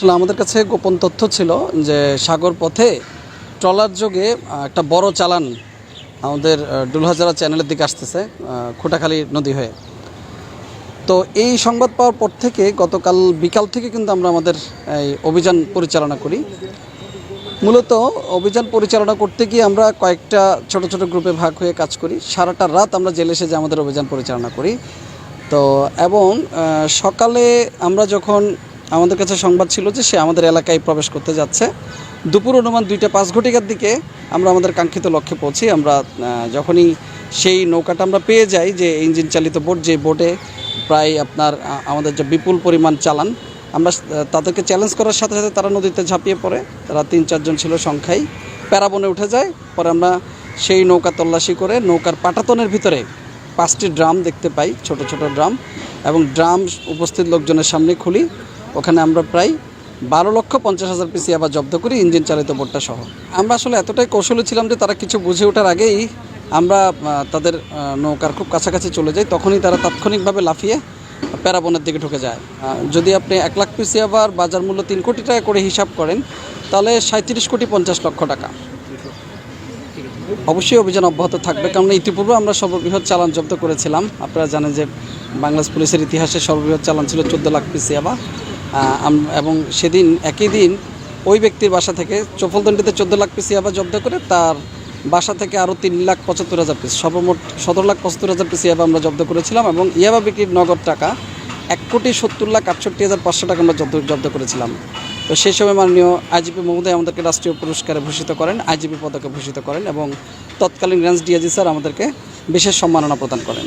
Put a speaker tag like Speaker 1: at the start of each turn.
Speaker 1: আসলে আমাদের কাছে গোপন তথ্য ছিল যে সাগর পথে ট্রলার যোগে একটা বড় চালান আমাদের ডুলহাজারা চ্যানেলের দিকে আসতেছে খোটাখালী নদী হয়ে। তো এই সংবাদ পাওয়ার পর থেকে গতকাল বিকাল থেকে কিন্তু আমরা আমাদের এই অভিযান পরিচালনা করি। মূলত অভিযান পরিচালনা করতে গিয়ে আমরা কয়েকটা ছোট ছোট গ্রুপে ভাগ হয়ে কাজ করি। সারাটা রাত আমরা জেলে যে আমাদের অভিযান পরিচালনা করি। তো এবং সকালে আমরা যখন আমাদের কাছে সংবাদ ছিল যে সে আমাদের এলাকায় প্রবেশ করতে যাচ্ছে। দুপুর অনুমান দুইটা পাঁচ ঘটিকার দিকে আমরা আমাদের কাঙ্ক্ষিত লক্ষ্যে পৌঁছি। আমরা যখনই সেই নৌকাটা আমরা পেয়ে যাই যে ইঞ্জিন চালিত বোট, যে বোটে প্রায় আপনার আমাদের যে বিপুল পরিমাণ চালান, আমরা তাদেরকে চ্যালেঞ্জ করার সাথে সাথে তারা নদীতে ঝাঁপিয়ে পড়ে। তারা তিন চারজন ছিল সংখ্যায়। প্যারাবনে উঠে যায়। পরে আমরা সেই নৌকা তল্লাশি করে নৌকার পাটাতনের ভিতরে পাঁচটি ড্রাম দেখতে পাই, ছোট ছোট ড্রাম। এবং ড্রাম উপস্থিত লোকজনের সামনে খুলি। ওখানে আমরা প্রায় বারো লক্ষ পঞ্চাশ হাজার পিসি আবার জব্দ করি ইঞ্জিন চালিত বোর্ডটা সহ। আমরা আসলে এতটাই কৌশলী ছিলাম যে তারা কিছু বুঝে ওঠার আগেই আমরা তাদের নৌকার খুব কাছাকাছি চলে যাই, তখনই তারা তাৎক্ষণিকভাবে লাফিয়ে প্যারাবনের দিকে ঢুকে যায়। যদি আপনি এক লাখ পিসি আবার বাজার মূল্য তিন কোটি টাকা করে হিসাব করেন, তাহলে সাঁত্রিশ কোটি পঞ্চাশ লক্ষ টাকা। অবশ্যই অভিযান অব্যাহত থাকবে কারণ ইতিপূর্বে আমরা সর্ববৃহৎ চালান জব্দ করেছিলাম। আপনারা জানেন যে বাংলাদেশ পুলিশের ইতিহাসে সর্ববৃহৎ চালান ছিল চোদ্দ লাখ পিসি আবা এবং সেদিন একই দিন ওই ব্যক্তির বাসা থেকে চফলদণ্ডিতে চোদ্দ লাখ পিসি আবা জব্দ করে তার বাসা থেকে আরও তিন লাখ পঁচাত্তর হাজার পিস, সর্বমোট সতেরো লাখ পঁচাত্তর হাজার পিস ইয়াবা আমরা জব্দ করেছিলাম এবং ইয়াবা বিক্রির নগদ টাকা এক কোটি সত্তর লাখ আটষট্টি হাজার পাঁচশো টাকা আমরা জব্দ জব্দ করেছিলাম। তো সেই সময় মাননীয় আইজিপি মহোদয় আমাদেরকে রাষ্ট্রীয় পুরস্কারে ভূষিত করেন, আইজিপি পদকে ভূষিত করেন এবং তৎকালীন রেঞ্জ ডিআইজি স্যার আমাদেরকে বিশেষ সম্মাননা প্রদান করেন।